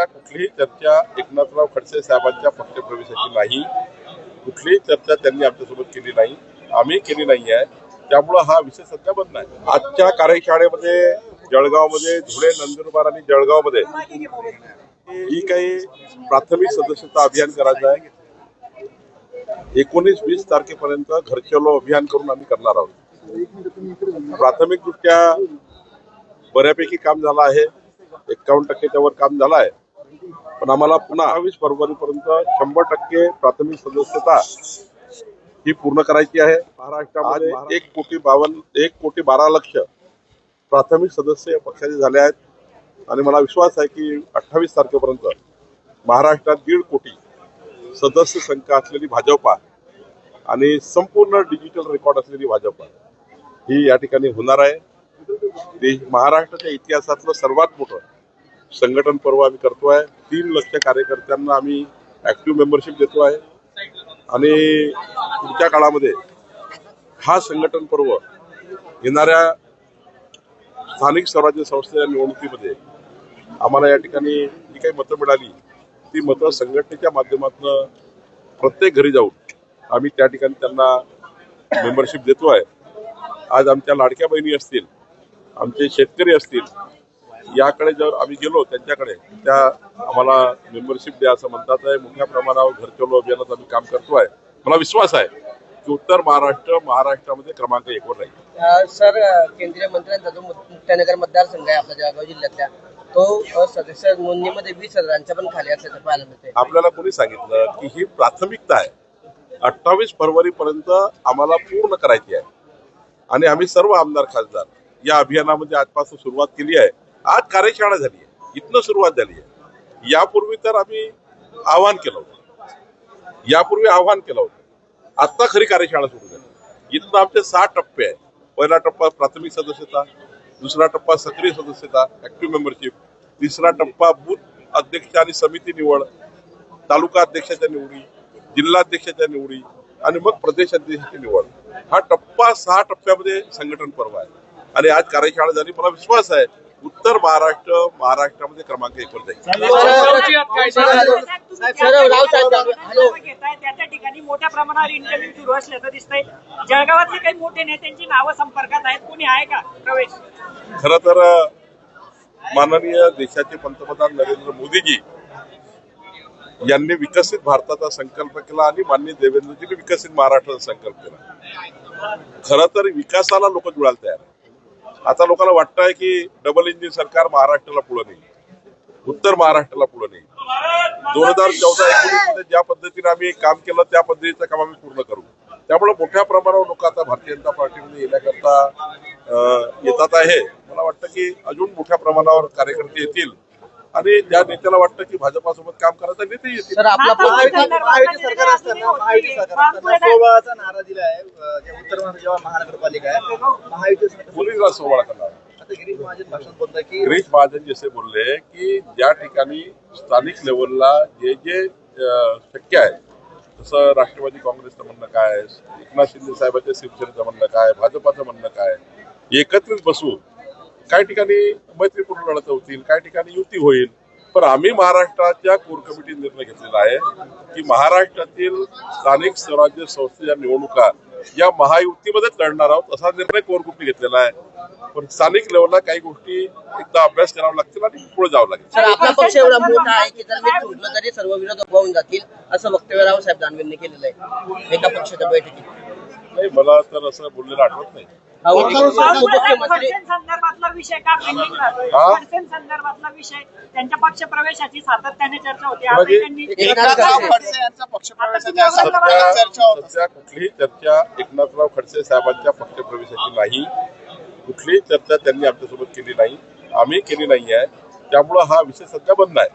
सध्या कुठलीही चर्चा एकनाथराव खडसे साहेबांच्या पक्षप्रवेशाची नाही. कुठलीही चर्चा त्यांनी आमच्यासोबत केली नाही. आम्ही केली नाही आहे त्यामुळं हा विषय सध्या बंद आहे आजच्या कार्यशाळेमध्ये जळगावमध्ये धुळे नंदुरबार आणि जळगावमध्ये ही काही प्राथमिक सदस्यता अभियान करायचं आहे. एकोणीस वीस तारखेपर्यंत घरचलो अभियान करून आम्ही करणार आहोत. प्राथमिक दृष्ट्या बऱ्यापैकी काम झालं आहे. एक्कावन्न टक्क्याच्या वर काम झालं आहे. पण आम्हाला पुन्हा अठ्ठावीस फरवरीपर्यंत शंभर टक्के प्राथमिक सदस्यता ही पूर्ण करायची आहे. महाराष्ट्रामध्ये एक कोटी बावन्न एक कोटी बारा लक्ष प्राथमिक सदस्य या पक्षाचे झाले आहेत. आणि मला विश्वास आहे की अठ्ठावीस तारखेपर्यंत महाराष्ट्रात दीड कोटी सदस्य संख्या असलेली भाजपा आणि संपूर्ण डिजिटल रेकॉर्ड असलेली भाजपा ही या ठिकाणी होणार आहे. महाराष्ट्राच्या इतिहासातलं सर्वात मोठं संघटन पर्व आम्ही करतो आहे तीन लक्ष कार्यकर्त्यांना आम्ही ऍक्टिव्ह मेंबरशिप देतो आहे आणि पुढच्या काळामध्ये हा संघटन पर्व येणाऱ्या स्थानिक स्वराज्य संस्थेच्या निवडणुकीमध्ये आम्हाला या ठिकाणी जी काही मतं मिळाली ती मतं संघटनेच्या माध्यमातून प्रत्येक घरी जाऊन आम्ही त्या ठिकाणी त्यांना मेंबरशिप देतो आहे आज आमच्या लाडक्या बहिणी असतील आमचे शेतकरी असतील याकडे जर आम्ही गेलो त्यांच्याकडे त्या आम्हाला मेंबरशिप द्या असं म्हणतात आहे. मोठ्या प्रमाणावर घरचलो अभियानात आम्ही काम करतो आहे. मला विश्वास आहे की उत्तर महाराष्ट्र महाराष्ट्रामध्ये क्रमांक एकवर राहील. सर केंद्रीय मंत्र्यांचा जो मुक्तानगर मतदारसंघ आहे आपल्या जळगाव जिल्ह्यातल्या. तो सदस्य नोंदणीमध्ये वीस हजारांच्या पण खाली असल्याचं पाहायला मिळतंय. आपल्याला कोणी सांगितलं की ही प्राथमिकता आहे. अठ्ठावीस फरवरी पर्यंत आम्हाला पूर्ण करायची आहे. आणि आम्ही सर्व आमदार खासदार या अभियानामध्ये आजपासून सुरुवात केली आहे. आज कार्यशाळा झाली आहे. इथनं सुरुवात झाली आहे. यापूर्वी तर आम्ही आव्हान केलं होतं. यापूर्वी आव्हान केलं होतं. आत्ता खरी कार्यशाळा सुरू झाली इथनं आमचे सहा टप्पे आहेत. पहिला टप्पा प्राथमिक सदस्यता दुसरा टप्पा सक्रिय सदस्यता ऍक्टिव्ह मेंबरशिप तिसरा टप्पा बूथ अध्यक्ष आणि समिती निवड तालुका अध्यक्षाच्या निवडी जिल्हाध्यक्षाच्या निवडी आणि मग प्रदेश अध्यक्षाची निवड. हा टप्पा सहा टप्प्यामध्ये संघटन पर्व आहे. आणि आज कार्यशाळा झाली. मला विश्वास आहे उत्तर महाराष्ट्र महाराष्ट्रामध्ये क्रमांक एकवर जाईल सर, राव साहेब, हॅलो. घेताय त्या त्या ठिकाणी मोठ्या प्रमाणावर इंटरव्ह्यू सुरू असल्याचं दिसतंय. जळगावातले काही मोठे नेत्यांची नावं संपर्कात आहेत. कोणी आहे का? प्रवेश. खर तर माननीय देशाचे पंतप्रधान नरेंद्र मोदीजी यांनी विकसित भारताचा संकल्प केला आणि माननीय देवेंद्रजींनी विकसित महाराष्ट्राचा संकल्प केला. खर तर विकासाला लोक जुळायला तयार. आता लोकांना वाटतंय की डबल इंजिन सरकार महाराष्ट्राला पुढे नाही उत्तर महाराष्ट्राला पुढे नाही दोन हजार चौदा एकोणीसमध्ये ज्या पद्धतीने आम्ही काम केलं त्या पद्धतीचं काम आम्ही पूर्ण करू. त्यामुळे मोठ्या प्रमाणावर लोक आता भारतीय जनता पार्टीमध्ये येण्याकरता येतात आहे. मला वाटतं की अजून मोठ्या प्रमाणावर कार्यकर्ते येतील. आणि ज्या नेत्याला वाटतं की भाजपासोबत काम करायचं नेते येतील. सोहळाचा नारा दिला आहे उत्तर जेव्हा महानगरपालिका आहे. महायुती सोहळा करणार. गिरीश महाजन भाषण बोलतात की गिरीश महाजन जसे बोलले की ज्या ठिकाणी स्थानिक लेवलला जे जे शक्य आहे जसं राष्ट्रवादी काँग्रेसचं म्हणणं काय एकनाथ शिंदे साहेबांच्या शिवसेनेचं म्हणणं काय भाजपाचं म्हणणं काय एकत्रित बसून काही ठिकाणी मैत्रीपूर्ण लढत होतील काही ठिकाणी युती होईल पण आम्ही महाराष्ट्राच्या कोर कमिटी निर्णय घेतलेला आहे की महाराष्ट्रातील स्थानिक स्वराज्य संस्थेच्या निवडणुका या महायुतीमध्येच लढणार आहोत असा निर्णय कोर ग्रुपने घेतलेला आहे. पण स्थानिक लेवलला काही गोष्टी एकदा अभ्यास करावा लागतील आणि पुढे जावं लागेल. सर आपला पक्ष एवढा मोठा आहे की जर मी तुटलं तरी सर्व विरोधक वाहून जातील असं वक्तव्य रावसाहेब दानवेंनी केलेलं आहे एका पक्षाच्या बैठकीत. नाही मला तर असं बोललेलं आठवत नाही. संदर्भातला विषय का पेंडिंग? खडसें संदर्भातला विषय त्यांच्या पक्ष प्रवेशाची सातत्याने चर्चा होती म्हणजे- आजही त्यांनी एकनाथ खडसे. यांचा चर्चा कुठलीही चर्चा एकनाथराव खडसे साहेबांच्या पक्षप्रवेशाची नाही. कुठलीही चर्चा त्यांनी आमच्यासोबत केली नाही. आम्ही केली नाही आहे त्यामुळं हा विषय सध्या बंद आहे.